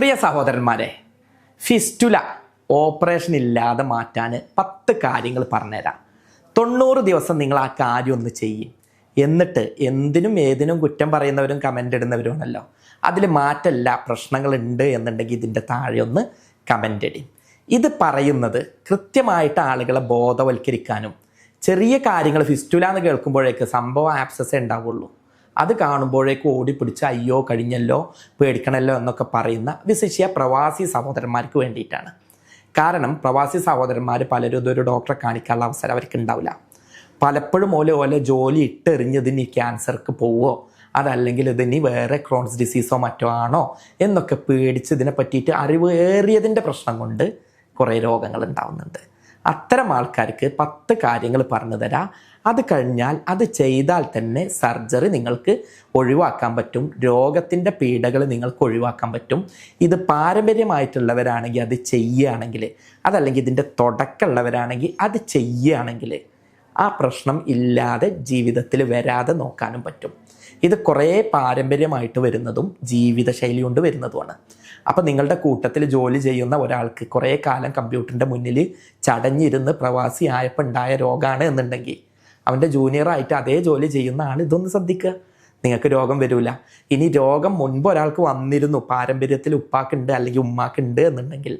പ്രിയ സഹോദരന്മാരെ fistula operation ഇല്ലാതെ മാറ്റാൻ പത്ത് കാര്യങ്ങൾ പറഞ്ഞുതരാം. തൊണ്ണൂറ് ദിവസം നിങ്ങൾ ആ കാര്യം ഒന്ന് ചെയ്യും. എന്നിട്ട് എന്തിനും ഏതിനും കുറ്റം പറയുന്നവരും കമന്റ് ഇടുന്നവരുമാണല്ലോ അതിൽ മാറ്റല്ല പ്രശ്നങ്ങളുണ്ട് എന്നുണ്ടെങ്കിൽ ഇതിന്റെ താഴെ ഒന്ന് കമന്റ് ഇടി. ഇത് പറയുന്നത് കൃത്യമായിട്ട് ആളുകളെ ബോധവൽക്കരിക്കാനും ചെറിയ കാര്യങ്ങൾ ഫിസ്റ്റുല എന്ന് കേൾക്കുമ്പോഴേക്ക് സംഭവം ആപ്സസ് ഉണ്ടാവുള്ളൂ. അത് കാണുമ്പോഴേക്കും ഓടിപ്പിടിച്ച് അയ്യോ കഴിഞ്ഞല്ലോ പേടിക്കണല്ലോ എന്നൊക്കെ പറയുന്ന വിശിഷ്യ പ്രവാസി സഹോദരന്മാർക്ക് വേണ്ടിയിട്ടാണ്. കാരണം പ്രവാസി സഹോദരന്മാർ പലരും ഇതൊരു ഡോക്ടറെ കാണിക്കാനുള്ള അവസരം അവർക്ക് ഉണ്ടാവില്ല. പലപ്പോഴും ഓലെ ഓലെ ജോലി ഇട്ടെറിഞ്ഞതിന് ഈ ക്യാൻസർക്ക് പോവോ അതല്ലെങ്കിൽ ഇതിനി വേറെ ക്രോൺസ് ഡിസീസോ മറ്റോ ആണോ എന്നൊക്കെ പേടിച്ച് ഇതിനെ പറ്റിയിട്ട് അറിവ് ഏറിയതിന്റെ പ്രശ്നം കൊണ്ട് കുറേ രോഗങ്ങൾ ഉണ്ടാവുന്നുണ്ട്. അത്തരം ആൾക്കാർക്ക് പത്ത് കാര്യങ്ങൾ പറഞ്ഞു തരാം. അത് കഴിഞ്ഞാൽ അത് ചെയ്താൽ തന്നെ സർജറി നിങ്ങൾക്ക് ഒഴിവാക്കാൻ പറ്റും. രോഗത്തിന്റെ പീഡകൾ നിങ്ങൾക്ക് ഒഴിവാക്കാൻ പറ്റും. ഇത് പാരമ്പര്യമായിട്ടുള്ളവരാണെങ്കിൽ അത് ചെയ്യുകയാണെങ്കിൽ അതല്ലെങ്കിൽ ഇതിന്റെ തുടക്കമുള്ളവരാണെങ്കിൽ അത് ചെയ്യുകയാണെങ്കിൽ ആ പ്രശ്നം ഇല്ലാതെ ജീവിതത്തിൽ വരാതെ നോക്കാനും പറ്റും. ഇത് കുറേ പാരമ്പര്യമായിട്ട് വരുന്നതും ജീവിതശൈലി കൊണ്ട് വരുന്നതുമാണ്. അപ്പം നിങ്ങളുടെ കൂട്ടത്തിൽ ജോലി ചെയ്യുന്ന ഒരാൾക്ക് കുറേ കാലം കമ്പ്യൂട്ടറിന്റെ മുന്നിൽ ചടഞ്ഞിരുന്ന് പ്രവാസി ആയപ്പോൾ ഉണ്ടായ രോഗമാണ് എന്നുണ്ടെങ്കിൽ അവന്റെ ജൂനിയറായിട്ട് അതേ ജോലി ചെയ്യുന്ന ആൾ ഇതൊന്ന് ശ്രദ്ധിക്കുക നിങ്ങൾക്ക് രോഗം വരില്ല ഇനി രോഗം മുൻപ് ഒരാൾക്ക് വന്നിരുന്നു. പാരമ്പര്യത്തിൽ ഉപ്പാക്കുണ്ട് അല്ലെങ്കിൽ ഉമ്മാക്കുണ്ട് എന്നുണ്ടെങ്കിൽ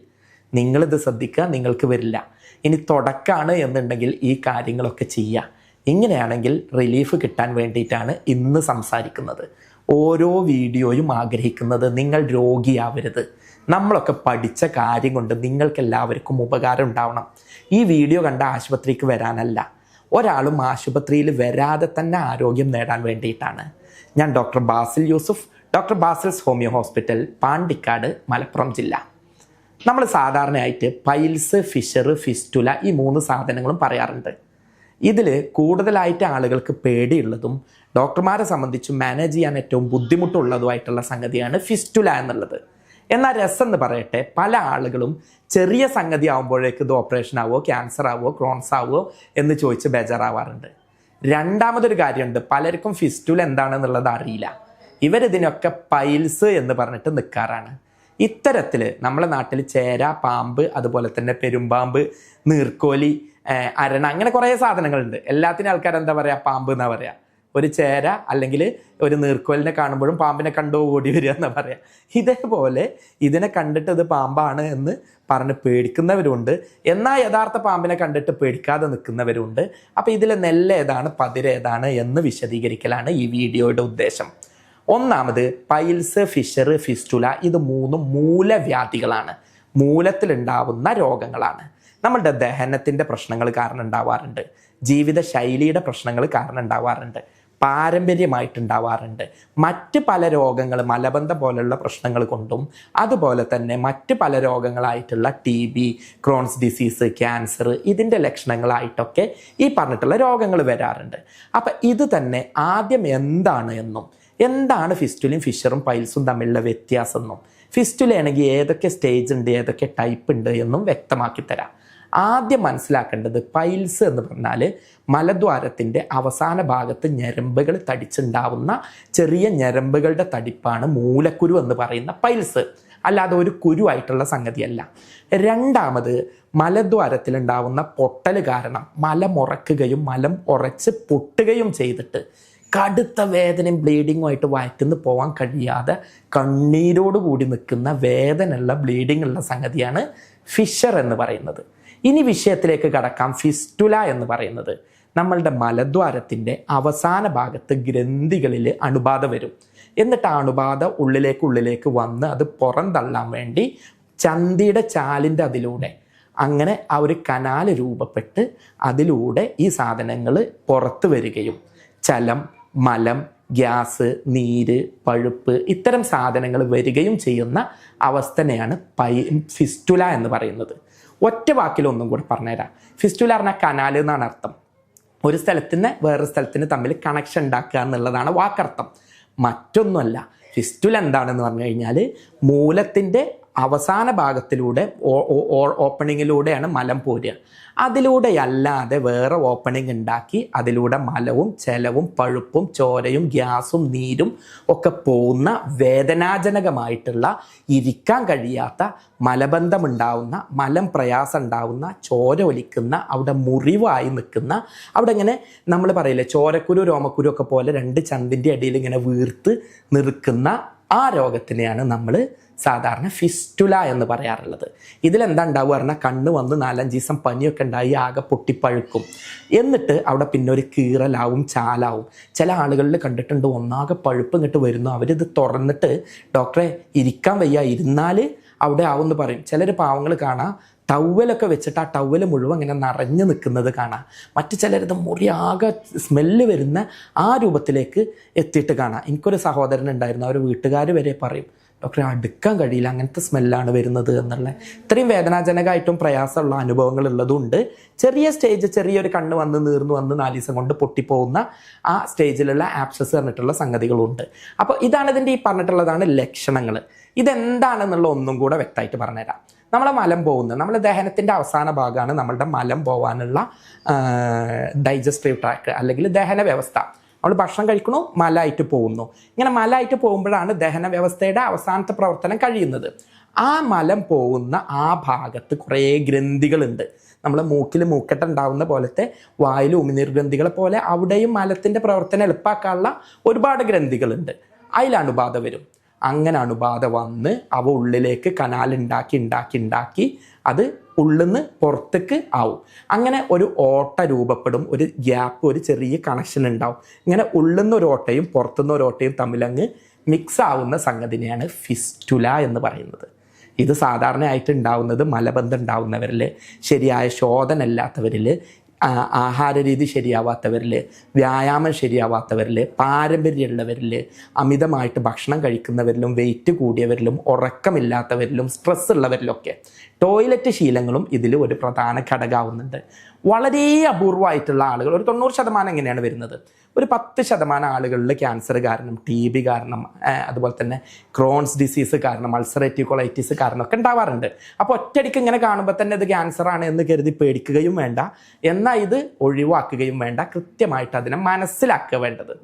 നിങ്ങളിത് ശ്രദ്ധിക്കുക നിങ്ങൾക്ക് വരില്ല. ഇനി തുടക്കാണ് എന്നുണ്ടെങ്കിൽ ഈ കാര്യങ്ങളൊക്കെ ചെയ്യുക. ഇങ്ങനെയാണെങ്കിൽ റിലീഫ് കിട്ടാൻ വേണ്ടിയിട്ടാണ് ഇന്ന് സംസാരിക്കുന്നത്. ഓരോ വീഡിയോയും ആഗ്രഹിക്കുന്നത് നിങ്ങൾ രോഗിയാവരുത്. നമ്മളൊക്കെ പഠിച്ച കാര്യം കൊണ്ട് നിങ്ങൾക്ക് എല്ലാവർക്കും ഉപകാരം ഉണ്ടാവണം. ഈ വീഡിയോ കണ്ട ആശുപത്രിക്ക് വരാനല്ല. ഒരാളും ആശുപത്രിയിൽ വരാതെ തന്നെ ആരോഗ്യം നേടാൻ വേണ്ടിയിട്ടാണ്. ഞാൻ doctor Basil Yusuf doctor Basil's homeo hospital Pandikkad Malappuram ജില്ല. നമ്മൾ സാധാരണയായിട്ട് പൈൽസ് ഫിഷർ ഫിസ്റ്റുല ഈ മൂന്ന് സാധനങ്ങളും പറയാറുണ്ട്. ഇതിൽ കൂടുതലായിട്ട് ആളുകൾക്ക് പേടിയുള്ളതും ഡോക്ടർമാരെ സംബന്ധിച്ച് മാനേജ് ചെയ്യാൻ ഏറ്റവും ബുദ്ധിമുട്ടുള്ളതുമായിട്ടുള്ള സംഗതിയാണ് ഫിസ്റ്റുല എന്നുള്ളത്. എന്നാൽ രസം എന്ന് പറയട്ടെ പല ആളുകളും ചെറിയ സംഗതി ആവുമ്പോഴേക്ക് ഇത് ഓപ്പറേഷൻ ആവുമോ ക്യാൻസർ ആവുമോ ക്രോൺസ് ആവുമോ എന്ന് ചോദിച്ച് ബേജാറാവാറുണ്ട്. രണ്ടാമതൊരു കാര്യമുണ്ട് പലർക്കും ഫിസ്റ്റുൽ എന്താണെന്നുള്ളത് അറിയില്ല. ഇവരിതിനൊക്കെ പൈൽസ് എന്ന് പറഞ്ഞിട്ട് നിൽക്കാറാണ് ഇത്തരത്തിൽ നമ്മളെ നാട്ടിൽ ചേര പാമ്പ് അതുപോലെ തന്നെ പെരുമ്പാമ്പ് നീർക്കോലി അരണ അങ്ങനെ കുറേ സാധനങ്ങളുണ്ട്. എല്ലാത്തിനും ആൾക്കാർ എന്താ പറയുക പാമ്പ് എന്നാ പറയുക ഒരു ചേര അല്ലെങ്കിൽ ഒരു നീർക്കോലിനെ കാണുമ്പോഴും പാമ്പിനെ കണ്ടോ ഓടി വരിക എന്നാ പറയാം. ഇതേപോലെ ഇതിനെ കണ്ടിട്ട് ഇത് പാമ്പാണ് എന്ന് പറഞ്ഞ് പേടിക്കുന്നവരുണ്ട്. എന്നാൽ യഥാർത്ഥ പാമ്പിനെ കണ്ടിട്ട് പേടിക്കാതെ നിൽക്കുന്നവരുണ്ട്. അപ്പോൾ ഇതിലെ നെല്ല് ഏതാണ് പതിര ഏതാണ് എന്ന് വിശദീകരിക്കലാണ് ഈ വീഡിയോയുടെ ഉദ്ദേശം. ഒന്നാമത് പൈൽസ് ഫിഷർ ഫിസ്റ്റുല ഇത് മൂന്നും മൂലവ്യാധികളാണ്. മൂലത്തിലുണ്ടാവുന്ന രോഗങ്ങളാണ്. നമ്മളുടെ ദഹനത്തിന്റെ പ്രശ്നങ്ങൾ കാരണം ഉണ്ടാവാറുണ്ട്. ജീവിതശൈലിയുടെ പ്രശ്നങ്ങൾ കാരണം ഉണ്ടാവാറുണ്ട്. പാരമ്പര്യമായിട്ടുണ്ടാവാറുണ്ട്. മറ്റ് പല രോഗങ്ങൾ മലബന്ധം പോലുള്ള പ്രശ്നങ്ങൾ കൊണ്ടും അതുപോലെ തന്നെ മറ്റ് പല രോഗങ്ങളായിട്ടുള്ള T B Crohn's disease cancer ഇതിന്റെ ലക്ഷണങ്ങളായിട്ടൊക്കെ ഈ പറഞ്ഞിട്ടുള്ള രോഗങ്ങൾ വരാറുണ്ട്. അപ്പം ഇത് തന്നെ ആദ്യം എന്താണ് എന്നും എന്താണ് ഫിസ്റ്റുലും ഫിഷറും പൈൽസും തമ്മിലുള്ള വ്യത്യാസം എന്നും ഫിസ്റ്റുലയാണെങ്കിൽ ഏതൊക്കെ സ്റ്റേജ് ഉണ്ട് ഏതൊക്കെ ടൈപ്പ് ഉണ്ട് എന്നും വ്യക്തമാക്കി തരാം. ആദ്യം മനസ്സിലാക്കേണ്ടത് പൈൽസ് എന്ന് പറഞ്ഞാൽ മലദ്വാരത്തിന്റെ അവസാന ഭാഗത്ത് ഞരമ്പുകൾ തടിച്ചുണ്ടാവുന്ന ചെറിയ ഞരമ്പുകളുടെ തടിപ്പാണ് മൂലക്കുരു എന്ന് പറയുന്ന പൈൽസ്. അല്ലാതെ ഒരു കുരുവായിട്ടുള്ള സംഗതിയല്ല. രണ്ടാമത് മലദ്വാരത്തിലുണ്ടാവുന്ന പൊട്ടൽ കാരണം മലമുറക്കുകയും മലം ഉറച്ച് പൊട്ടുകയും ചെയ്തിട്ട് കടുത്ത വേദനയും ബ്ലീഡിങ്ങും ആയിട്ട് വയറ്റുന്നു പോകാൻ കഴിയാതെ കണ്ണീരോടുകൂടി നിൽക്കുന്ന വേദനയുള്ള ബ്ലീഡിംഗ് ഉള്ള സംഗതിയാണ് ഫിഷർ എന്ന് പറയുന്നത്. ഇനി വിഷയത്തിലേക്ക് കടക്കാം. ഫിസ്റ്റുല എന്ന് പറയുന്നത് നമ്മളുടെ മലദ്വാരത്തിന്റെ അവസാന ഭാഗത്ത് ഗ്രന്ഥികളിൽ അണുബാധ വരും. എന്നിട്ട് അണുബാധ ഉള്ളിലേക്ക് ഉള്ളിലേക്ക് വന്ന് അത് പുറന്തള്ളാൻ വേണ്ടി ചന്തിയുടെ ചാലിന്റെ അതിലൂടെ അങ്ങനെ ആ ഒരു കനാല് രൂപപ്പെട്ട് അതിലൂടെ ഈ സാധനങ്ങൾ പുറത്തു വരികയും ചലം മലം ഗ്യാസ് നീര് പഴുപ്പ് ഇത്തരം സാധനങ്ങൾ വരികയും ചെയ്യുന്ന അവസ്ഥനെയാണ് പൈ ഫിസ്റ്റുല എന്ന് പറയുന്നത്. ഒറ്റ വാക്കിലൊന്നും കൂടെ പറഞ്ഞുതരാം. ഫിസ്റ്റുല പറഞ്ഞ കനാൽ എന്നാണ് അർത്ഥം. ഒരു സ്ഥലത്തിന് വേറൊരു സ്ഥലത്തിന് തമ്മിൽ കണക്ഷൻ ഉണ്ടാക്കുക എന്നുള്ളതാണ് വാക്കർത്ഥം. മറ്റൊന്നുമല്ല ഫിസ്റ്റുല എന്താണെന്ന് പറഞ്ഞു കഴിഞ്ഞാൽ മൂലത്തിന്റെ അവസാന ഭാഗത്തിലൂടെ ഓപ്പണിങ്ങിലൂടെയാണ് മലം പോരുക. അതിലൂടെയല്ലാതെ വേറെ ഓപ്പണിംഗ് ഉണ്ടാക്കി അതിലൂടെ മലവും ചെലവും പഴുപ്പും ചോരയും ഗ്യാസും നീരും ഒക്കെ പോകുന്ന വേദനാജനകമായിട്ടുള്ള ഇരിക്കാൻ കഴിയാത്ത മലബന്ധമുണ്ടാവുന്ന മലം പ്രയാസം ഉണ്ടാവുന്ന ചോര ഒലിക്കുന്ന അവിടെ മുറിവായി നിൽക്കുന്ന അവിടെ ഇങ്ങനെ നമ്മൾ പറയില്ലേ ചോരക്കുരു രോമക്കുരു ഒക്കെ പോലെ രണ്ട് ചന്തിന്റെ അടിയിൽ ഇങ്ങനെ വീർത്ത് നിൽക്കുന്ന ആ രോഗത്തിനെയാണ് നമ്മൾ സാധാരണ ഫിസ്റ്റുല എന്ന് പറയാറുള്ളത്. ഇതിലെന്താ ഉണ്ടാവുക പറഞ്ഞാൽ കണ്ണ് വന്ന് നാലഞ്ച് ദിവസം പനിയൊക്കെ ഉണ്ടായി ആകെ പൊട്ടിപ്പഴുക്കും. എന്നിട്ട് അവിടെ പിന്നെ ഒരു കീറലാവും ചാലാവും. ചില ആളുകളിൽ കണ്ടിട്ടുണ്ട് ഒന്നാകെ പഴുപ്പ് ഇങ്ങോട്ട് വരുന്നു. അവരിത് തുറന്നിട്ട് ഡോക്ടറെ ഇരിക്കാൻ വയ്യ ഇരുന്നാൽ അവിടെ ആവുമെന്ന് പറയും. ചിലർ പാവങ്ങൾ കാണാം ടവലൊക്കെ വെച്ചിട്ട് ആ ടവൽ മുഴുവൻ ഇങ്ങനെ നിറഞ്ഞു നിൽക്കുന്നത് കാണാം. മറ്റു ചിലരിത് മുറിയാകെ സ്മെല്ല് വരുന്ന ആ രൂപത്തിലേക്ക് എത്തിയിട്ട് കാണാം. എനിക്കൊരു സഹോദരൻ ഉണ്ടായിരുന്നു അവർ വീട്ടുകാർ വരെ പറയും. ഡോക്ടറെ അടുക്കാൻ കഴിയില്ല. അങ്ങനത്തെ സ്മെല്ലാണ് വരുന്നത് എന്നുള്ള ഇത്രയും വേദനാജനകമായിട്ടും പ്രയാസമുള്ള അനുഭവങ്ങൾ ഉള്ളതുകൊണ്ട് ചെറിയ സ്റ്റേജ് ചെറിയൊരു കണ്ണ് വന്ന് നീർന്നു വന്ന് നാല് ദിവസം കൊണ്ട് പൊട്ടിപ്പോകുന്ന ആ സ്റ്റേജിലുള്ള ആപ്സസ് പറഞ്ഞിട്ടുള്ള സംഗതികളുണ്ട്. അപ്പോൾ ഇതാണ് ഇതിന്റെ ഈ പറഞ്ഞിട്ടുള്ളതാണ് ലക്ഷണങ്ങൾ. ഇതെന്താണെന്നുള്ള ഒന്നും കൂടെ വ്യക്തമായിട്ട് പറഞ്ഞുതരാം. നമ്മളെ മലം പോകുന്നത് നമ്മൾ ദഹനത്തിന്റെ അവസാന ഭാഗമാണ് നമ്മളുടെ മലം പോകാനുള്ള ഡൈജസ്റ്റീവ് ട്രാക്ക് അല്ലെങ്കിൽ ദഹന വ്യവസ്ഥ നമ്മൾ ഭക്ഷണം കഴിക്കണു മലായിട്ട് പോകുന്നു. ഇങ്ങനെ മലായിട്ട് പോകുമ്പോഴാണ് ദഹന വ്യവസ്ഥയുടെ അവസാനത്തെ പ്രവർത്തനം കഴിയുന്നത്. ആ മലം പോകുന്ന ആ ഭാഗത്ത് കുറേ ഗ്രന്ഥികളുണ്ട്. നമ്മളെ മൂക്കിൽ മൂക്കട്ട ഉണ്ടാവുന്ന പോലത്തെ വായിൽ ഉമിനീർ ഗ്രന്ഥികളെ പോലെ അവിടെയും മലത്തിന്റെ പ്രവർത്തനം എളുപ്പമാക്കാനുള്ള ഒരുപാട് ഗ്രന്ഥികളുണ്ട്. അണുബാധ വരും. അങ്ങനെ അണുബാധ വന്ന് അവ ഉള്ളിലേക്ക് കനാൽ ഉണ്ടാക്കി ഉണ്ടാക്കി ഉണ്ടാക്കി അത് ഉള്ളിൽ നിന്ന് പുറത്തേക്ക് ആവും. അങ്ങനെ ഒരു ഓട്ട രൂപപ്പെടും ഒരു ഗ്യാപ്പ് ഒരു ചെറിയ കണക്ഷൻ ഉണ്ടാവും. ഇങ്ങനെ ഉള്ളിൽ നിന്ന് ഒരു ഓട്ടയും പുറത്തുനിന്ന് ഒരു ഓട്ടയും തമ്മിലങ്ങ് മിക്സ് ആവുന്ന സംഗതിനെയാണ് ഫിസ്റ്റുല എന്ന് പറയുന്നത്. ഇത് സാധാരണയായിട്ട് ഉണ്ടാവുന്നത് മലബന്ധം ഉണ്ടാവുന്നവരിൽ ശരിയായ ശോധനല്ലാത്തവരിൽ ആഹാരരീതി ആഹാര രീതി ശരിയാവാത്തവരിൽ വ്യായാമം ശരിയാവാത്തവരിൽ പാരമ്പര്യമുള്ളവരിൽ അമിതമായിട്ട് ഭക്ഷണം കഴിക്കുന്നവരിലും വെയിറ്റ് കൂടിയവരിലും ഉറക്കമില്ലാത്തവരിലും സ്ട്രെസ് ഉള്ളവരിലൊക്കെ. ടോയ്ലറ്റ് ശീലങ്ങളും ഇതിൽ ഒരു പ്രധാന ഘടകമാവുന്നുണ്ട് വളരെ അപൂർവമായിട്ടുള്ള ആളുകൾ ഒരു തൊണ്ണൂറ് ശതമാനം എങ്ങനെയാണ് വരുന്നത്? ഒരു പത്ത് ശതമാനം ആളുകളിൽ ക്യാൻസർ കാരണം ടി ബി കാരണം അതുപോലെ തന്നെ ക്രോൺസ് ഡിസീസ് കാരണം അൾസറേറ്റീവ് കൊളൈറ്റിസ് കാരണം ഒക്കെ ഉണ്ടാവാറുണ്ട്. അപ്പോൾ ഒറ്റയടിക്ക് ഇങ്ങനെ കാണുമ്പോൾ തന്നെ ഇത് ക്യാൻസർ ആണ് എന്ന് കരുതി പേടിക്കുകയും വേണ്ട. എന്നാൽ ഇത് ഒഴിവാക്കുകയും വേണ്ട. കൃത്യമായിട്ട് അതിനെ മനസ്സിലാക്കുക വേണ്ടത്.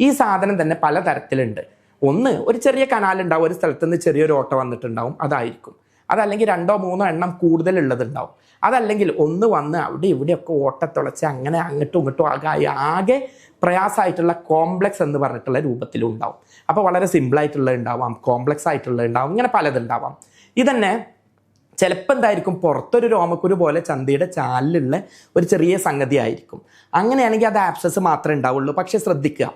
ഈ സാധനം തന്നെ പലതരത്തിലുണ്ട്. ഒന്ന് ഒരു ചെറിയ കനാലുണ്ടാവും. ഒരു സ്ഥലത്ത് നിന്ന് ചെറിയൊരു ഓട്ട വന്നിട്ടുണ്ടാവും. അതായിരിക്കും. അതല്ലെങ്കിൽ രണ്ടോ മൂന്നോ എണ്ണം കൂടുതൽ ഉള്ളതുണ്ടാവും അതല്ലെങ്കിൽ ഒന്ന് വന്ന് അവിടെ ഇവിടെയൊക്കെ ഓട്ടത്തുളച്ച് അങ്ങനെ അങ്ങോട്ടും ഇങ്ങോട്ടും ആകെ ആകെ പ്രയാസമായിട്ടുള്ള കോംപ്ലക്സ് എന്ന് പറഞ്ഞിട്ടുള്ള രൂപത്തിലും ഉണ്ടാവും അപ്പോൾ വളരെ സിമ്പിളായിട്ടുള്ളത് ഉണ്ടാവാം കോംപ്ലക്സ് ആയിട്ടുള്ളത് ഉണ്ടാവും ഇങ്ങനെ പലതുണ്ടാവാം. ഇതന്നെ ചിലപ്പോൾ എന്തായിരിക്കും പുറത്തൊരു രോമക്കുരു പോലെ ചന്തയുടെ ചാലിലുള്ള ഒരു ചെറിയ സംഗതി ആയിരിക്കും അങ്ങനെയാണെങ്കിൽ അത് ആപ്സസ് മാത്രമേ ഉണ്ടാവുള്ളൂ. പക്ഷേ ശ്രദ്ധിക്കുക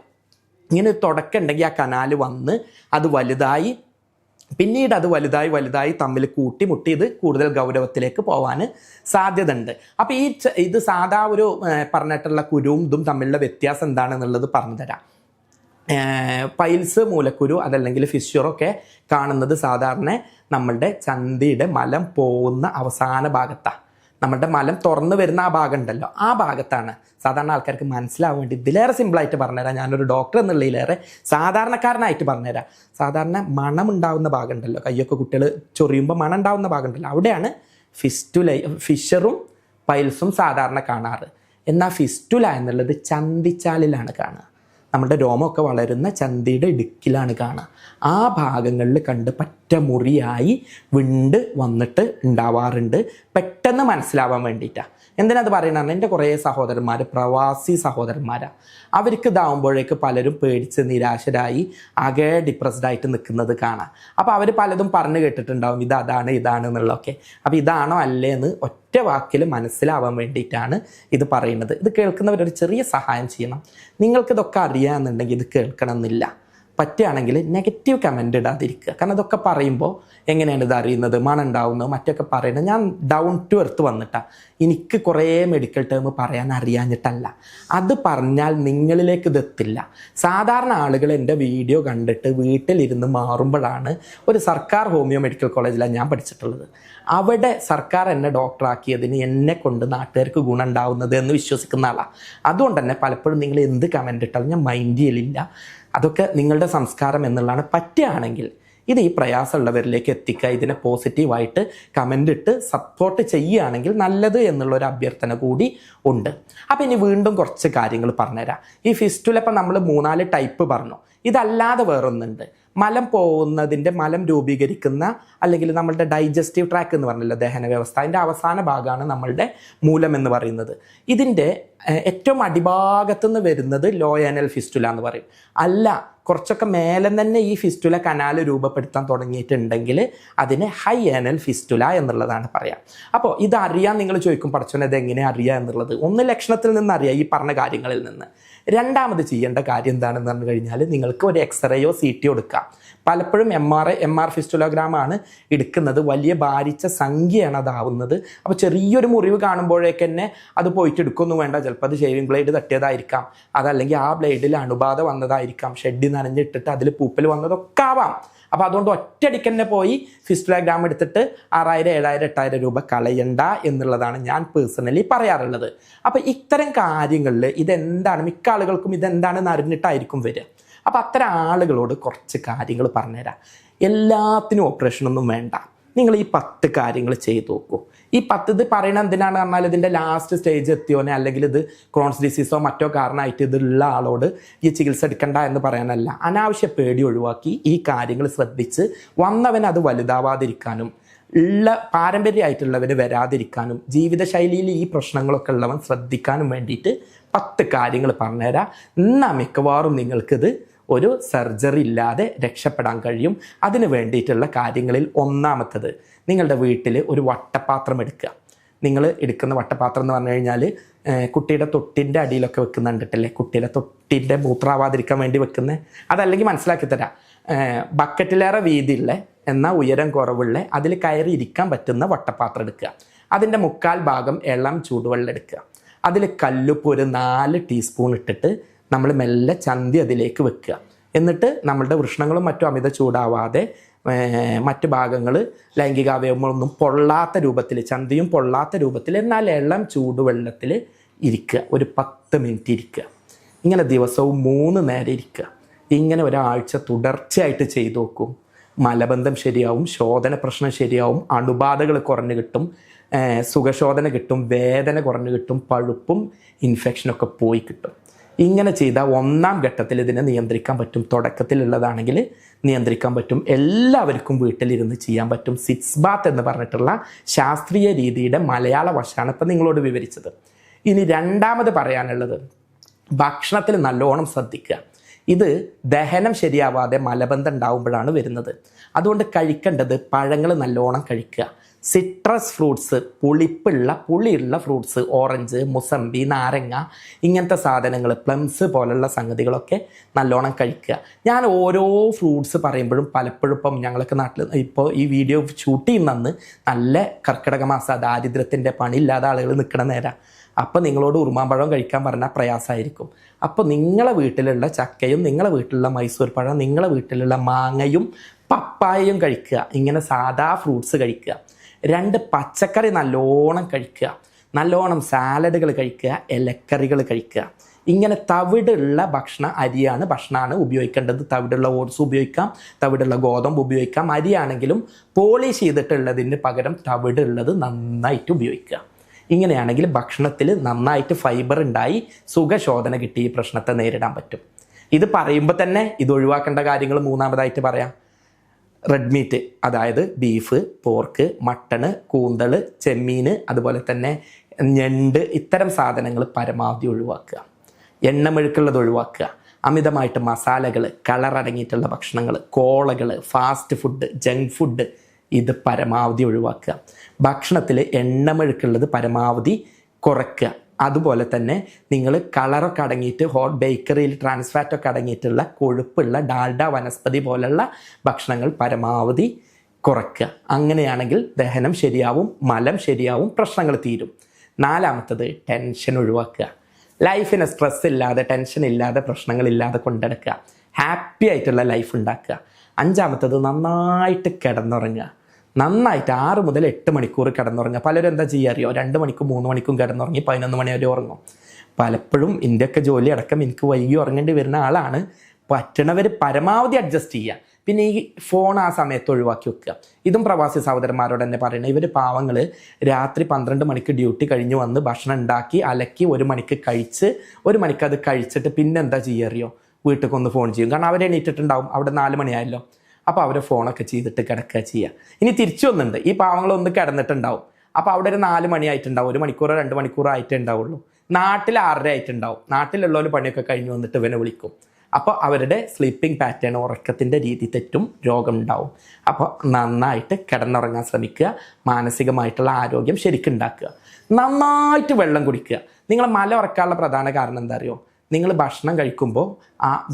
ഇങ്ങനെ ഒരു തുടക്കം ഉണ്ടെങ്കിൽ ആ കനാല് വന്ന് അത് വലുതായി പിന്നീട് അത് വലുതായി വലുതായി തമ്മിൽ കൂട്ടിമുട്ടി ഇത് കൂടുതൽ ഗൗരവത്തിലേക്ക് പോകാൻ സാധ്യത ഉണ്ട് അപ്പോൾ ഈ ഇത് സാധാ ഒരു പറഞ്ഞിട്ടുള്ള കുരുവും ഇതും തമ്മിലുള്ള വ്യത്യാസം എന്താണെന്നുള്ളത് പറഞ്ഞുതരാം പൈൽസ് മൂലക്കുരു അതല്ലെങ്കിൽ ഫിഷറൊക്കെ കാണുന്നത് സാധാരണ നമ്മളുടെ ചന്തിയുടെ മലം പോകുന്ന അവസാന ഭാഗത്താണ് നമ്മുടെ മലം തുറന്നു വരുന്ന ആ ഭാഗം ഉണ്ടല്ലോ ആ ഭാഗത്താണ് സാധാരണ ആൾക്കാർക്ക് മനസ്സിലാവാൻ വേണ്ടി ഇതിലേറെ സിമ്പിളായിട്ട് പറഞ്ഞുതരാം. ഞാനൊരു ഡോക്ടർ എന്നുള്ളതിലേറെ സാധാരണക്കാരനായിട്ട് പറഞ്ഞുതരാം. സാധാരണ മണം ഉണ്ടാവുന്ന ഭാഗം ഉണ്ടല്ലോ കയ്യൊക്കെ കുട്ടികൾ ചൊറിയുമ്പോൾ മണം ഉണ്ടാവുന്ന ഭാഗം ഉണ്ടല്ലോ അവിടെയാണ് ഫിസ്റ്റുല ഫിഷറും പൈൽസും സാധാരണ കാണാറ്. എന്നാൽ ഫിസ്റ്റുല എന്നുള്ളത് ചന്തിച്ചാലിലാണ് കാണുക. നമ്മുടെ രോമമൊക്കെ വളരുന്ന ചന്തയുടെ ഇടുക്കിലാണ് കാണുക. ആ ഭാഗങ്ങളിൽ കണ്ട് പറ്റ മുറിയായി വിണ്ട് വന്നിട്ട് ഉണ്ടാവാറുണ്ട്. പെട്ടെന്ന് മനസ്സിലാവാൻ വേണ്ടിയിട്ടാണ് എന്തിനത് പറയണത് എന്റെ കുറേ സഹോദരന്മാർ പ്രവാസി സഹോദരന്മാരാണ് അവർക്ക് ഇതാവുമ്പോഴേക്ക് പലരും പേടിച്ച് നിരാശരായി ആകെ ഡിപ്രസ്ഡ് ആയിട്ട് നിൽക്കുന്നത് കാണാം. അപ്പോൾ അവർ പലതും പറഞ്ഞു കേട്ടിട്ടുണ്ടാവും ഇത് അതാണ് ഇതാണ് എന്നുള്ളതൊക്കെ. അപ്പോൾ ഇതാണോ അല്ലേ എന്ന് ഒറ്റ വാക്കിൽ മനസ്സിലാവാൻ വേണ്ടിയിട്ടാണ് ഇത് പറയുന്നത്. ഇത് കേൾക്കുന്നവരൊരു ചെറിയ സഹായം ചെയ്യണം. നിങ്ങൾക്കിതൊക്കെ അറിയാമെന്നുണ്ടെങ്കിൽ ഇത് കേൾക്കണം എന്നില്ല പറ്റുകയാണെങ്കിൽ നെഗറ്റീവ് കമന്റ് ഇടാതിരിക്കുക. കാരണം അതൊക്കെ പറയുമ്പോൾ എങ്ങനെയാണ് ഇത് അറിയുന്നത്? മണം ഉണ്ടാവുന്നത് മറ്റൊക്കെ പറയുന്നത്. ഞാൻ ഡൗൺ ടു എർത്ത് വന്നിട്ടാണ് എനിക്ക് കുറേ മെഡിക്കൽ ടേം പറയാൻ അറിയാഞ്ഞിട്ടല്ല. അത് പറഞ്ഞാൽ നിങ്ങളിലേക്ക് ഇത് എത്തില്ല. സാധാരണ ആളുകൾ എന്റെ വീഡിയോ കണ്ടിട്ട് വീട്ടിലിരുന്ന് മാറുമ്പോഴാണ് ഒരു സർക്കാർ ഹോമിയോ മെഡിക്കൽ കോളേജിലാണ് ഞാൻ പഠിച്ചിട്ടുള്ളത്. അവിടെ സർക്കാർ എന്നെ ഡോക്ടറാക്കിയതിന് എന്നെ കൊണ്ട് നാട്ടുകാർക്ക് ഗുണം ഉണ്ടാവുന്നത് എന്ന് വിശ്വസിക്കുന്ന ആളാണ് അതുകൊണ്ട് തന്നെ പലപ്പോഴും നിങ്ങൾ എന്ത് കമന്റ് ഇട്ടാലും ഞാൻ മൈൻഡ് ചെയ്യലില്ല. അതൊക്കെ നിങ്ങളുടെ സംസ്കാരം എന്നുള്ളതാണ്. പറ്റുകയാണെങ്കിൽ ഇത് ഈ പ്രയാസമുള്ളവരിലേക്ക് എത്തിക്കുക ഇതിനെ പോസിറ്റീവായിട്ട് കമന്റ് ഇട്ട് സപ്പോർട്ട് ചെയ്യുകയാണെങ്കിൽ നല്ലത് എന്നുള്ളൊരു അഭ്യർത്ഥന കൂടി ഉണ്ട്. അപ്പോൾ ഇനി വീണ്ടും കുറച്ച് കാര്യങ്ങൾ പറഞ്ഞുതരാം. ഈ ഫിസ്റ്റുലപ്പം നമ്മൾ മൂന്നാൽ ടൈപ്പ് പറഞ്ഞു. ഇതല്ലാതെ വേറൊന്നുണ്ട്. മലം പോകുന്നതിന്റെ മലം രൂപീകരിക്കുന്ന അല്ലെങ്കിൽ നമ്മളുടെ ഡൈജസ്റ്റീവ് ട്രാക്ക് എന്ന് പറഞ്ഞല്ലോ ദഹന വ്യവസ്ഥ അതിന്റെ അവസാന ഭാഗമാണ് നമ്മളുടെ മൂലം എന്ന് പറയുന്നത്. ഇതിന്റെ ഏറ്റവും അടിഭാഗത്ത് നിന്ന് വരുന്നത് ലോ ആനൽ ഫിസ്റ്റുല എന്ന് പറയും. അല്ല കുറച്ചൊക്കെ മേലെ തന്നെ ഈ ഫിസ്റ്റുല കനാൽ രൂപപ്പെടുത്താൻ തുടങ്ങിയിട്ടുണ്ടെങ്കിൽ അതിന് ഹൈ ആനൽ ഫിസ്റ്റുല എന്നുള്ളതാണ് പറയാം. അപ്പോൾ ഇത് അറിയാൻ നിങ്ങൾ ചോദിക്കും പഠിച്ചോനെ ഇത് എങ്ങനെ അറിയാം എന്നുള്ളത്? ഒന്ന് ലക്ഷണത്തിൽ നിന്ന് അറിയാം ഈ പറഞ്ഞ കാര്യങ്ങളിൽ നിന്ന്. രണ്ടാമത് ചെയ്യേണ്ട കാര്യം എന്താണെന്ന് പറഞ്ഞു കഴിഞ്ഞാൽ നിങ്ങൾക്ക് ഒരു എക്സ്റേയോ സി ടി എടുക്കാം. പലപ്പോഴും എം ആർ എം ആർ ഫിസ്റ്റുലോഗ്രാമാണ് എടുക്കുന്നത്. വലിയ ഭാരിച്ച സംഖ്യയാണ് അതാവുന്നത്. അപ്പോൾ ചെറിയൊരു മുറിവ് കാണുമ്പോഴേക്ക് തന്നെ അത് പോയിട്ട് എടുക്കൊന്നും വേണ്ട. ചിലപ്പോൾ അത് ഷേവിംഗ് ബ്ലേഡ് തട്ടിയതായിരിക്കാം. അതല്ലെങ്കിൽ ആ ബ്ലേഡിൽ അണുബാധ വന്നതായിരിക്കാം. ഷെഡ് നനഞ്ഞിട്ടിട്ട് അതിൽ പൂപ്പൽ വന്നതൊക്കെ ആവാം. അപ്പോൾ അതുകൊണ്ട് ഒറ്റയടിക്ക് തന്നെ പോയി ഫിസ്റ്റുലോഗ്രാം എടുത്തിട്ട് ആറായിരം ഏഴായിരം എട്ടായിരം രൂപ കളയണ്ട എന്നുള്ളതാണ് ഞാൻ പേഴ്സണലി പറയാറുള്ളത്. അപ്പോൾ ഇത്തരം കാര്യങ്ങളിൽ ഇതെന്താണ്? മിക്ക ആളുകൾക്കും ഇതെന്താണെന്ന് അറിഞ്ഞിട്ടായിരിക്കും വരിക. അപ്പോൾ അത്തരം ആളുകളോട് കുറച്ച് കാര്യങ്ങൾ പറഞ്ഞുതരാം. എല്ലാത്തിനും ഓപ്പറേഷനൊന്നും വേണ്ട. നിങ്ങൾ ഈ പത്ത് കാര്യങ്ങൾ ചെയ്തു നോക്കൂ. ഈ പത്ത് ഇത് പറയണത് എന്തിനാണ് പറഞ്ഞാൽ ഇതിന്റെ ലാസ്റ്റ് സ്റ്റേജ് എത്തിയോനെ അല്ലെങ്കിൽ ഇത് ക്രോൺസ് ഡിസീസോ മറ്റോ കാരണമായിട്ട് ഇതുള്ള ആളോട് ഈ ചികിത്സ എടുക്കണ്ട എന്ന് പറയാനല്ല. അനാവശ്യ പേടി ഒഴിവാക്കി ഈ കാര്യങ്ങൾ ശ്രദ്ധിച്ച് വന്നവൻ അത് വലുതാവാതിരിക്കാനും ഉള്ള പാരമ്പര്യമായിട്ടുള്ളവർ വരാതിരിക്കാനും ജീവിതശൈലിയിൽ ഈ പ്രശ്നങ്ങളൊക്കെ ഉള്ളവൻ ശ്രദ്ധിക്കാനും വേണ്ടിയിട്ട് പത്ത് കാര്യങ്ങൾ പറഞ്ഞുതരാം. എന്നാൽ മിക്കവാറും നിങ്ങൾക്കിത് ഒരു സർജറി ഇല്ലാതെ രക്ഷപ്പെടാൻ കഴിയും. അതിന് വേണ്ടിയിട്ടുള്ള കാര്യങ്ങളിൽ ഒന്നാമത്തത് നിങ്ങളുടെ വീട്ടിൽ ഒരു വട്ടപാത്രം എടുക്കുക. നിങ്ങൾ എടുക്കുന്ന വട്ടപാത്രം എന്ന് പറഞ്ഞു കഴിഞ്ഞാൽ കുട്ടിയുടെ തൊട്ടിന്റെ അടിയിലൊക്കെ വെക്കുന്ന കണ്ടിട്ടില്ലേ? കുട്ടിയുടെ തൊട്ടിന്റെ മൂത്രാവാതിരിക്കാൻ വേണ്ടി വെക്കുന്നത് അതല്ലെങ്കിൽ മനസ്സിലാക്കി തരാം. ബക്കറ്റിലേറെ വീതിയുള്ള എന്നാൽ ഉയരം കുറവുള്ള അതിൽ കയറി ഇരിക്കാൻ പറ്റുന്ന വട്ടപാത്രം എടുക്കുക. അതിന്റെ മുക്കാൽ ഭാഗം ഇളം ചൂടുവെള്ളം എടുക്കുക. അതിൽ കല്ലുപ്പ് ഒരു നാല് ടീസ്പൂൺ ഇട്ടിട്ട് നമ്മൾ മെല്ലെ ചന്തി അതിലേക്ക് വെക്കുക. എന്നിട്ട് നമ്മളുടെ വൃഷ്ണങ്ങളും മറ്റും അമിത ചൂടാവാതെ മറ്റു ഭാഗങ്ങൾ ലൈംഗികാവയവങ്ങളൊന്നും പൊള്ളാത്ത രൂപത്തിൽ ചന്തിയും പൊള്ളാത്ത രൂപത്തിൽ എന്നാൽ എല്ലാം ചൂടുവെള്ളത്തിൽ ഇരിക്കുക. ഒരു പത്ത് മിനിറ്റ് ഇരിക്കുക. ഇങ്ങനെ ദിവസവും മൂന്ന് നേരം ഇരിക്കുക. ഇങ്ങനെ ഒരാഴ്ച തുടർച്ചയായിട്ട് ചെയ്തു നോക്കും. മലബന്ധം ശരിയാവും ശോധന പ്രശ്നം ശരിയാവും അണുബാധകൾ കുറഞ്ഞു കിട്ടും സുഖശോധന കിട്ടും വേദന കുറഞ്ഞു കിട്ടും പഴുപ്പും ഇൻഫെക്ഷനൊക്കെ പോയി കിട്ടും. ഇങ്ങനെ ചെയ്താൽ ഒന്നാം ഘട്ടത്തിൽ ഇതിനെ നിയന്ത്രിക്കാൻ പറ്റും തുടക്കത്തിലുള്ളതാണെങ്കിൽ നിയന്ത്രിക്കാൻ പറ്റും എല്ലാവർക്കും വീട്ടിലിരുന്ന് ചെയ്യാൻ പറ്റും. സിക്സ് ബാത്ത് എന്ന് പറഞ്ഞിട്ടുള്ള ശാസ്ത്രീയ രീതിയുടെ മലയാള വശമാണ് ഇപ്പം നിങ്ങളോട് വിവരിച്ചത്. ഇനി രണ്ടാമത് പറയാനുള്ളത് ഭക്ഷണത്തിൽ നല്ലോണം ശ്രദ്ധിക്കുക. ഇത് ദഹനം ശരിയാവാതെ മലബന്ധം ഉണ്ടാവുമ്പോഴാണ് വരുന്നത്. അതുകൊണ്ട് കഴിക്കേണ്ടത് പഴങ്ങൾ നല്ലോണം കഴിക്കുക. സിട്രസ് ഫ്രൂട്ട്സ് പുളിപ്പുള്ള പുളിയുള്ള ഫ്രൂട്ട്സ് ഓറഞ്ച് മുസമ്പി നാരങ്ങ ഇങ്ങനത്തെ സാധനങ്ങൾ പ്ലംസ് പോലുള്ള സംഗതികളൊക്കെ നല്ലോണം കഴിക്കുക. ഞാൻ ഓരോ ഫ്രൂട്ട്സ് പറയുമ്പോഴും പലപ്പോഴും ഇപ്പം ഞങ്ങളൊക്കെ നാട്ടിൽ ഇപ്പോൾ ഈ വീഡിയോ ഷൂട്ട് ചെയ്യുന്നന്ന് നല്ല കർക്കിടക മാസം ദാരിദ്ര്യത്തിന്റെ പണിയില്ലാതെ ആളുകൾ നിൽക്കണ നേരം. അപ്പോൾ നിങ്ങളോട് ഉറുമാമ്പഴം കഴിക്കാൻ പറഞ്ഞാൽ പ്രയാസമായിരിക്കും. അപ്പോൾ നിങ്ങളെ വീട്ടിലുള്ള ചക്കയും നിങ്ങളെ വീട്ടിലുള്ള മൈസൂർ പഴം നിങ്ങളെ വീട്ടിലുള്ള മാങ്ങയും പപ്പായയും കഴിക്കുക. ഇങ്ങനെ സാധാ ഫ്രൂട്ട്സ് കഴിക്കുക. രണ്ട് പച്ചക്കറി നല്ലോണം കഴിക്കുക. നല്ലോണം സാലഡുകൾ കഴിക്കുക ഇലക്കറികൾ കഴിക്കുക. ഇങ്ങനെ തവിടുള്ള ഭക്ഷണ അരിയാണ് ഭക്ഷണമാണ് ഉപയോഗിക്കേണ്ടത്. തവിടുള്ള ഓട്സ് ഉപയോഗിക്കാം തവിടുള്ള ഗോതമ്പ് ഉപയോഗിക്കാം. അരിയാണെങ്കിലും പോളിഷ് ചെയ്തിട്ടുള്ളതിന് പകരം തവിടുള്ളത് നന്നായിട്ട് ഉപയോഗിക്കുക. ഇങ്ങനെയാണെങ്കിൽ ഭക്ഷണത്തിൽ നന്നായിട്ട് ഫൈബർ ഉണ്ടായി സുഖശോധന കിട്ടി ഈ പ്രശ്നത്തെ നേരിടാൻ പറ്റും. ഇത് പറയുമ്പോൾ തന്നെ ഇത് ഒഴിവാക്കേണ്ട കാര്യങ്ങൾ മൂന്നാമതായിട്ട് പറയാം. റെഡ് മീറ്റ് അതായത് ബീഫ് പോർക്ക് മട്ടണ് കൂന്തൾ ചെമ്മീൻ അതുപോലെ തന്നെ ഞണ്ട് ഇത്തരം സാധനങ്ങൾ പരമാവധി ഒഴിവാക്കുക. എണ്ണമെഴുക്കുള്ളത് ഒഴിവാക്കുക. അമിതമായിട്ട് മസാലകൾ കളർ അടങ്ങിയിട്ടുള്ള ഭക്ഷണങ്ങൾ കോളകൾ ഫാസ്റ്റ് ഫുഡ് ജങ്ക് ഫുഡ് ഇത് പരമാവധി ഒഴിവാക്കുക. ഭക്ഷണത്തിൽ എണ്ണമെഴുക്കുള്ളത് പരമാവധി കുറയ്ക്കുക. അതുപോലെ തന്നെ നിങ്ങൾ കളറൊക്കെ അടങ്ങിയിട്ട് ഹോട്ട് ബേക്കറിയിൽ ട്രാൻസ്ഫാറ്റൊക്കെ അടങ്ങിയിട്ടുള്ള കൊഴുപ്പുള്ള ഡാൽഡ വനസ്പതി പോലുള്ള ഭക്ഷണങ്ങൾ പരമാവധി കുറയ്ക്കുക. അങ്ങനെയാണെങ്കിൽ ദഹനം ശരിയാവും മലം ശരിയാവും പ്രശ്നങ്ങൾ തീരും. നാലാമത്തത് ടെൻഷൻ ഒഴിവാക്കുക. ലൈഫിന് സ്ട്രെസ് ഇല്ലാതെ ടെൻഷൻ ഇല്ലാതെ പ്രശ്നങ്ങളില്ലാതെ കൊണ്ടെടുക്കുക. ഹാപ്പി ആയിട്ടുള്ള ലൈഫ് ഉണ്ടാക്കുക. അഞ്ചാമത്തത് നന്നായിട്ട് കിടന്നുറങ്ങുക. നന്നായിട്ട് ആറ് മുതൽ എട്ട് മണിക്കൂർ കിടന്നുറങ്ങുക. പലരും എന്താ ചെയ്യുക അറിയോ? രണ്ട് മണിക്കും മൂന്ന് മണിക്കും കിടന്നുറങ്ങി പതിനൊന്ന് മണി വരെ ഉറങ്ങും. പലപ്പോഴും ഇന്ത്യയൊക്കെ ജോലി അടക്കം എനിക്ക് വൈകി ഉറങ്ങേണ്ടി വരുന്ന ആളാണ്. പറ്റണവർ പരമാവധി അഡ്ജസ്റ്റ് ചെയ്യുക. പിന്നെ ഈ ഫോൺ ആ സമയത്ത് ഒഴിവാക്കി വെക്കുക. ഇതും പ്രവാസി സഹോദരന്മാരോട് തന്നെ പറയണേ ഇവർ പാവങ്ങൾ രാത്രി പന്ത്രണ്ട് മണിക്ക് ഡ്യൂട്ടി കഴിഞ്ഞ് വന്ന് ഭക്ഷണം ഉണ്ടാക്കി അലക്കി ഒരു മണിക്ക് കഴിച്ച് ഒരു മണിക്ക് അത് കഴിച്ചിട്ട് പിന്നെ എന്താ ചെയ്യുക അറിയോ? വീട്ടിൽ ഒന്ന് ഫോൺ ചെയ്യും. കാരണം അവർ എണീറ്റിട്ടുണ്ടാവും. അവിടെ നാല് മണിയായല്ലോ. അപ്പോൾ അവരെ ഫോണൊക്കെ ചെയ്തിട്ട് കിടക്കുക ചെയ്യുക ഇനി തിരിച്ചു വന്നിട്ടുണ്ട് ഈ പാവങ്ങളൊന്ന് കിടന്നിട്ടുണ്ടാവും. അപ്പോൾ അവിടെ ഒരു നാല് മണിയായിട്ടുണ്ടാവും. ഒരു മണിക്കൂറോ രണ്ട് മണിക്കൂറോ ആയിട്ടേ ഉണ്ടാവുള്ളൂ. നാട്ടിൽ ആറര ആയിട്ടുണ്ടാവും. നാട്ടിലുള്ളവർ പണിയൊക്കെ കഴിഞ്ഞ് വന്നിട്ട് ഇവനെ വിളിക്കും. അപ്പോൾ അവരുടെ സ്ലീപ്പിംഗ് പാറ്റേൺ ഉറക്കത്തിന്റെ രീതി തെറ്റും രോഗം ഉണ്ടാവും അപ്പോൾ നന്നായിട്ട് കിടന്നുറങ്ങാൻ ശ്രമിക്കുക. മാനസികമായിട്ടുള്ള ആരോഗ്യം ശരിക്കും ഉണ്ടാക്കുക നന്നായിട്ട് വെള്ളം കുടിക്കുക. നിങ്ങളെ മല ഉറക്കാനുള്ള പ്രധാന കാരണം എന്താ അറിയോ? നിങ്ങൾ ഭക്ഷണം കഴിക്കുമ്പോൾ ആ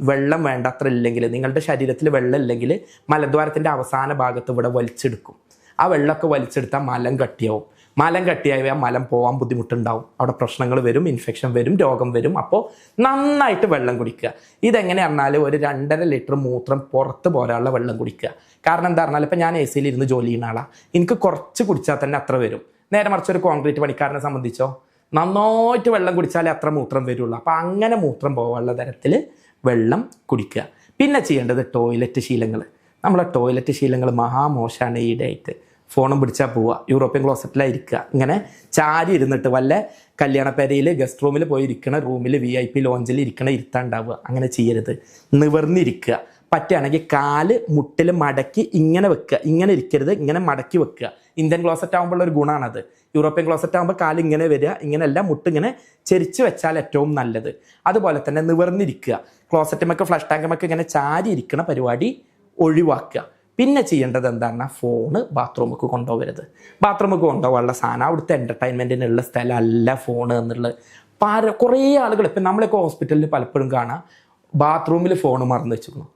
വെള്ളം വേണ്ടത്ര ഇല്ലെങ്കിൽ നിങ്ങളുടെ ശരീരത്തിൽ വെള്ളം ഇല്ലെങ്കിൽ മലദ്വാരത്തിന്റെ അവസാന ഭാഗത്ത് ഇവിടെ വലിച്ചെടുക്കും. ആ വെള്ളമൊക്കെ വലിച്ചെടുത്താൽ മലം കട്ടിയാവും. മലം കട്ടിയായ മലം പോകാൻ ബുദ്ധിമുട്ടുണ്ടാവും. അവിടെ പ്രശ്നങ്ങൾ വരും ഇൻഫെക്ഷൻ വരും രോഗം വരും. അപ്പോൾ നന്നായിട്ട് വെള്ളം കുടിക്കുക. ഇതെങ്ങനെ പറഞ്ഞാൽ ഒരു രണ്ടര ലിറ്റർ മൂത്രം പുറത്ത് പോരാനുള്ള വെള്ളം കുടിക്കുക. കാരണം എന്താ പറഞ്ഞാൽ ഇപ്പം ഞാൻ എ സിയിൽ ഇരുന്ന് ജോലി ചെയ്യുന്ന ആളാണ് എനിക്ക് കുറച്ച് കുടിച്ചാൽ തന്നെ അത്ര വരും. നേരെ മറിച്ച് ഒരു കോൺക്രീറ്റ് പണിക്കാരനെ സംബന്ധിച്ചോ? നന്നായിട്ട് വെള്ളം കുടിച്ചാലേ അത്ര മൂത്രം വരുള്ളൂ. അപ്പോൾ അങ്ങനെ മൂത്രം പോകാനുള്ള തരത്തിൽ വെള്ളം കുടിക്കുക. പിന്നെ ചെയ്യേണ്ടത് ടോയ്ലറ്റ് ശീലങ്ങൾ. നമ്മളെ ടോയ്ലറ്റ് ശീലങ്ങൾ മഹാമോശമാണ് ഈയിടെയായിട്ട് ഫോണും പിടിച്ചാൽ പോവുക. യൂറോപ്യൻ ക്ലോസറ്റിലായിരിക്കുക. ഇങ്ങനെ ചാരി ഇരുന്നിട്ട് വല്ല കല്യാണപ്പേരയിൽ ഗസ്റ്റ് റൂമിൽ പോയി ഇരിക്കണ റൂമിൽ വി ഐ പി ലോഞ്ചിൽ ഇരിക്കണ ഇരുത്താണ്ടാവുക. അങ്ങനെ ചെയ്യരുത്. നിവർന്നിരിക്കുക. പറ്റുകയാണെങ്കിൽ കാൽ മുട്ടിൽ മടക്കി ഇങ്ങനെ വെക്കുക. ഇങ്ങനെ ഇരിക്കരുത്. ഇങ്ങനെ മടക്കി വെക്കുക. ഇന്ത്യൻ ക്ലോസറ്റ് ആകുമ്പോൾ ഒരു ഗുണമാണത് യൂറോപ്യൻ ക്ലോസറ്റ് ആകുമ്പോൾ കാൽ ഇങ്ങനെ വരിക ഇങ്ങനെയല്ല മുട്ടിങ്ങനെ ചെരിച്ച് വെച്ചാൽ ഏറ്റവും നല്ലത്. അതുപോലെ തന്നെ നിവർന്നിരിക്കുക. ക്ലോസറ്റുമൊക്കെ ഫ്ലഷ് ടാങ്കുമൊക്കെ ഇങ്ങനെ ചാരി ഇരിക്കണ പരിപാടി ഒഴിവാക്കുക. പിന്നെ ചെയ്യേണ്ടത് എന്താണ് ഫോണ് ബാത്റൂമൊക്കെ കൊണ്ടുപോകരുത്. ബാത്റൂമൊക്കെ കൊണ്ടുപോകാനുള്ള സാധനം അവിടുത്തെ എന്റർടൈൻമെന്റിനുള്ള സ്ഥലമല്ല ഫോണ് എന്നുള്ളത് പല കുറേ ആളുകൾ ഇപ്പം നമ്മളൊക്കെ ഹോസ്പിറ്റലിൽ പലപ്പോഴും കാണാം. ബാത്റൂമിൽ ഫോൺ മറന്നു വെച്ചിരുന്നു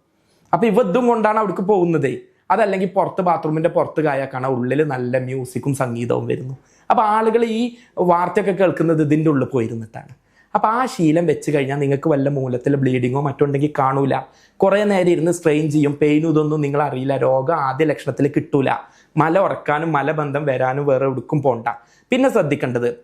അപ്പോൾ ഇവ ഇതും കൊണ്ടാണ് അവിടേക്ക് പോകുന്നത്. അതല്ലെങ്കിൽ പുറത്ത് ബാത്റൂമിന്റെ പുറത്ത് കായാൽ കാണാം ഉള്ളിൽ നല്ല മ്യൂസിക്കും സംഗീതവും വരുന്നു. അപ്പോൾ ആളുകൾ ഈ വാർത്തയൊക്കെ കേൾക്കുന്നത് ഇതിന്റെ ഉള്ളിൽ പോയിരുന്നിട്ടാണ്. അപ്പോൾ ആ ശീലം വെച്ച് കഴിഞ്ഞാൽ നിങ്ങൾക്ക് വല്ല മൂലത്തിൽ ബ്ലീഡിങ്ങോ മറ്റുണ്ടെങ്കിൽ കാണൂല. കുറേ നേരം ഇരുന്ന് സ്ട്രെയിൻ ചെയ്യും. പെയിനും ഇതൊന്നും നിങ്ങൾ അറിയില്ല. രോഗം ആദ്യ ലക്ഷണത്തിൽ കിട്ടൂല. മല ഉറക്കാനും മലബന്ധം വരാനും വേറെ എവിടേക്കും പോണ്ട. പിന്നെ ശ്രദ്ധിക്കേണ്ടത്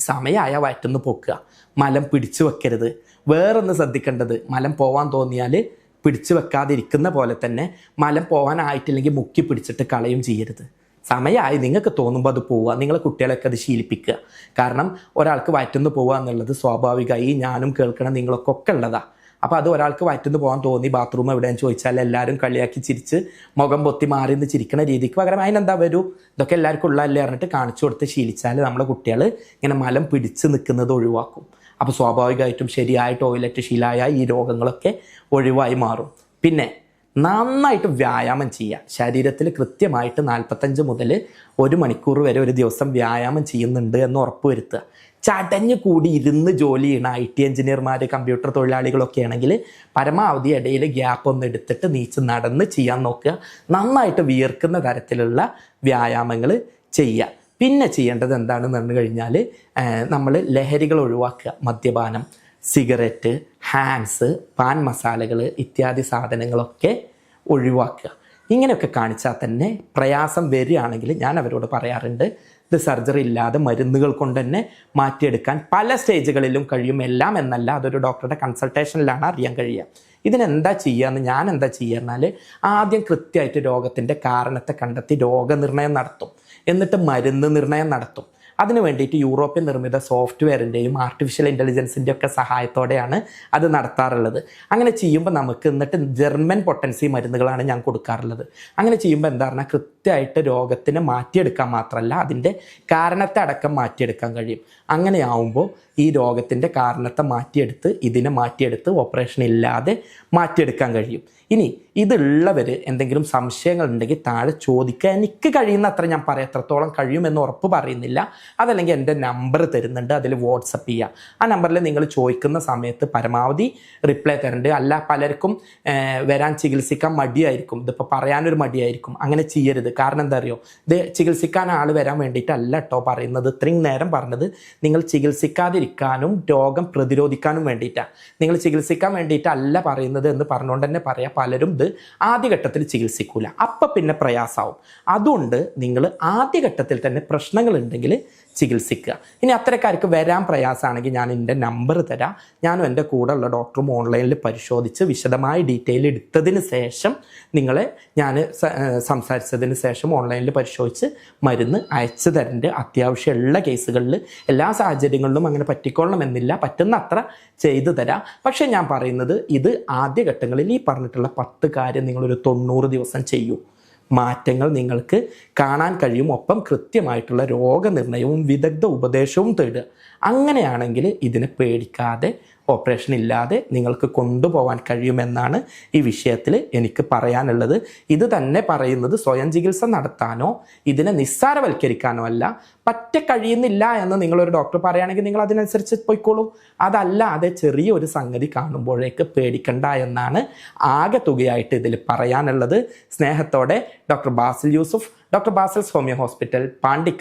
സമയമായ വയറ്റുന്ന് പൊക്കുക. മലം പിടിച്ചു വെക്കരുത്. വേറൊന്ന് ശ്രദ്ധിക്കേണ്ടത് മലം പോവാൻ തോന്നിയാൽ പിടിച്ചു വെക്കാതിരിക്കുന്ന പോലെ തന്നെ മലം പോകാനായിട്ടില്ലെങ്കിൽ മുക്കി പിടിച്ചിട്ട് കളയും ചെയ്യരുത്. സമയമായി നിങ്ങൾക്ക് തോന്നുമ്പോൾ അത് പോവുക നിങ്ങളെ കുട്ടികളെയൊക്കെ അത് ശീലിപ്പിക്കുക. കാരണം ഒരാൾക്ക് വയറ്റുന്ന് പോവുക എന്നുള്ളത് സ്വാഭാവികമായി ഞാനും കേൾക്കണം നിങ്ങളൊക്കെ ഒക്കെ ഉള്ളതാണ് അപ്പോൾ അത് ഒരാൾക്ക് വയറ്റുന്ന് പോകാൻ തോന്നി ബാത്റൂം എവിടെയെന്ന് ചോദിച്ചാൽ എല്ലാവരും കളിയാക്കി ചിരിച്ച് മുഖം പൊത്തി മാറി നിന്ന് ചിരിക്കണ രീതിക്ക് പകരം അതിനെന്താ വരൂ? ഇതൊക്കെ എല്ലാവർക്കും ഉള്ളതല്ലേ പറഞ്ഞിട്ട് കാണിച്ചു കൊടുത്ത് ശീലിച്ചാൽ നമ്മളെ കുട്ടികൾ ഇങ്ങനെ മലം പിടിച്ച് നിൽക്കുന്നത് ഒഴിവാക്കും. അപ്പോൾ സ്വാഭാവികമായിട്ടും ശരിയായ ടോയ്ലറ്റ് ശീലമായ ഈ രോഗങ്ങളൊക്കെ ഒഴിവായി മാറും. പിന്നെ നന്നായിട്ട് വ്യായാമം ചെയ്യുക ശരീരത്തിൽ കൃത്യമായിട്ട് നാൽപ്പത്തഞ്ച് മുതൽ ഒരു മണിക്കൂർ വരെ ഒരു ദിവസം വ്യായാമം ചെയ്യുന്നുണ്ട് എന്ന് ഉറപ്പുവരുത്തുക. ചടഞ്ഞു കൂടി ഇരുന്ന് ജോലി ചെയ്യണ ഐ ടി എഞ്ചിനീയർമാർ കമ്പ്യൂട്ടർ തൊഴിലാളികളൊക്കെ ആണെങ്കിൽ പരമാവധി ഇടയിൽ ഗ്യാപ്പ് ഒന്ന് എടുത്തിട്ട് നീച്ച് നടന്ന് ചെയ്യാൻ നോക്കുക. നന്നായിട്ട് വിയർക്കുന്ന തരത്തിലുള്ള വ്യായാമങ്ങൾ ചെയ്യുക. പിന്നെ ചെയ്യേണ്ടത് എന്താണെന്ന് പറഞ്ഞു കഴിഞ്ഞാൽ നമ്മൾ ലഹരികൾ ഒഴിവാക്കുക. മദ്യപാനം സിഗരറ്റ് ഹാൻസ് പാൻ മസാലകൾ ഇത്യാദി സാധനങ്ങളൊക്കെ ഒഴിവാക്കുക. ഇങ്ങനെയൊക്കെ കാണിച്ചാൽ തന്നെ പ്രയാസം വരികയാണെങ്കിൽ ഞാൻ അവരോട് പറയാറുണ്ട് ഇത് സർജറി ഇല്ലാതെ മരുന്നുകൾ കൊണ്ട് തന്നെ മാറ്റിയെടുക്കാൻ പല സ്റ്റേജുകളിലും കഴിയും. എല്ലാം എന്നല്ല അതൊരു ഡോക്ടറുടെ കൺസൾട്ടേഷനിലാണ് അറിയാൻ കഴിയുക. ഇതിനെന്താ ചെയ്യുക എന്ന് ഞാൻ എന്താ ചെയ്യുക എന്നാൽ ആദ്യം കൃത്യമായിട്ട് രോഗത്തിന്റെ കാരണത്തെ കണ്ടെത്തി രോഗനിർണയം നടത്തും. എന്നിട്ട് മരുന്ന് നിർണയം നടത്തും. അതിനു വേണ്ടിയിട്ട് യൂറോപ്യൻ നിർമ്മിത സോഫ്റ്റ്വെയറിന്റെയും ആർട്ടിഫിഷ്യൽ ഇന്റലിജൻസിന്റെ ഒക്കെ സഹായത്തോടെയാണ് അത് നടത്താറുള്ളത്. അങ്ങനെ ചെയ്യുമ്പോൾ നമുക്ക് എന്നിട്ട് ജർമ്മൻ പൊട്ടൻസി മരുന്നുകളാണ് ഞാൻ കൊടുക്കാറുള്ളത്. അങ്ങനെ ചെയ്യുമ്പോൾ എന്താ പറഞ്ഞാൽ കൃത്യമായിട്ട് രോഗത്തിനെ മാറ്റിയെടുക്കാൻ മാത്രമല്ല അതിന്റെ കാരണത്തെ അടക്കം മാറ്റിയെടുക്കാൻ കഴിയും. അങ്ങനെയാവുമ്പോൾ ഈ രോഗത്തിന്റെ കാരണത്തെ മാറ്റിയെടുത്ത് ഇതിനെ മാറ്റിയെടുത്ത് ഓപ്പറേഷൻ ഇല്ലാതെ മാറ്റിയെടുക്കാൻ കഴിയും. ഇനി ഇതുള്ളവർ എന്തെങ്കിലും സംശയങ്ങൾ ഉണ്ടെങ്കിൽ താഴെ ചോദിക്കുക. എനിക്ക് കഴിയുന്ന അത്ര ഞാൻ പറയാം. എത്രത്തോളം കഴിയുമെന്ന് ഉറപ്പ് പറയുന്നില്ല. അതല്ലെങ്കിൽ എന്റെ നമ്പർ തരുന്നുണ്ട്. അതിൽ വാട്സപ്പ് ചെയ്യുക. ആ നമ്പറിൽ നിങ്ങൾ ചോദിക്കുന്ന സമയത്ത് പരമാവധി റിപ്ലൈ തരുന്നുണ്ട് അല്ല പലർക്കും വരാൻ ചികിത്സിക്കാൻ മടിയായിരിക്കും. ഇതിപ്പോൾ പറയാനൊരു മടിയായിരിക്കും. അങ്ങനെ ചെയ്യരുത്. കാരണം എന്താ അറിയോ? ഇത് ചികിത്സിക്കാൻ ആൾ വരാൻ വേണ്ടിയിട്ടല്ല കേട്ടോ പറയുന്നത്. ഇത്രയും നേരം പറഞ്ഞത്. നിങ്ങൾ ചികിത്സിക്കാതിരിക്കാനും രോഗം പ്രതിരോധിക്കാനും വേണ്ടിയിട്ടാണ് നിങ്ങൾ ചികിത്സിക്കാൻ വേണ്ടിയിട്ടല്ല പറയുന്നത് എന്ന് പറഞ്ഞുകൊണ്ട് തന്നെ പറയാം പലരും ഇത് ആദ്യഘട്ടത്തിൽ ചികിത്സിക്കൂല. അപ്പം പിന്നെ പ്രയാസമാവും അതുകൊണ്ട് നിങ്ങൾ ആദ്യഘട്ടത്തിൽ തന്നെ പ്രശ്നങ്ങളുണ്ടെങ്കിൽ ചികിത്സിക്കുക. ഇനി അത്തരക്കാർക്ക് വരാൻ പ്രയാസമാണെങ്കിൽ ഞാൻ എന്റെ നമ്പർ തരാം. ഞാനും എന്റെ കൂടെ ഉള്ള ഡോക്ടറും ഓൺലൈനിൽ പരിശോധിച്ച് വിശദമായ ഡീറ്റെയിൽ എടുത്തതിന് ശേഷം നിങ്ങളെ ഞാൻ സംസാരിച്ചതിന് ശേഷം ഓൺലൈനിൽ പരിശോധിച്ച് മരുന്ന് അയച്ചു തരേണ്ട അത്യാവശ്യമുള്ള കേസുകളിൽ എല്ലാ സാഹചര്യങ്ങളിലും അങ്ങനെ പറ്റിക്കൊള്ളണമെന്നില്ല. പറ്റുന്ന അത്ര ചെയ്തു തരാം. പക്ഷേ ഞാൻ പറയുന്നത് ഇത് ആദ്യഘട്ടങ്ങളിൽ ഈ പറഞ്ഞിട്ടുള്ള പത്ത് കാര്യം നിങ്ങളൊരു തൊണ്ണൂറ് ദിവസം ചെയ്യൂ. മാറ്റങ്ങൾ നിങ്ങൾക്ക് കാണാൻ കഴിയും. ഒപ്പം കൃത്യമായിട്ടുള്ള രോഗനിർണയവും വിദഗ്ധ ഉപദേശവും തേടുക. അങ്ങനെയാണെങ്കിൽ ഇതിനെ പേടിക്കാതെ ഓപ്പറേഷൻ ഇല്ലാതെ നിങ്ങൾക്ക് കൊണ്ടുപോകാൻ കഴിയുമെന്നാണ് ഈ വിഷയത്തിൽ എനിക്ക് പറയാനുള്ളത്. ഇത് തന്നെ പറയുന്നത് സ്വയം ചികിത്സ നടത്താനോ ഇതിനെ നിസ്സാരവൽക്കരിക്കാനോ അല്ല. പറ്റ കഴിയുന്നില്ല എന്ന് നിങ്ങളൊരു ഡോക്ടർ പറയുകയാണെങ്കിൽ നിങ്ങൾ അതിനനുസരിച്ച് പോയിക്കോളൂ. അതല്ലാതെ ചെറിയൊരു സംഗതി കാണുമ്പോഴേക്ക് പേടിക്കണ്ട എന്നാണ് ആകെ തുകയായിട്ട് ഇതിൽ പറയാനുള്ളത്. സ്നേഹത്തോടെ doctor Basil Yusuf doctor Basil's homeo hospital പാണ്ടിക്ക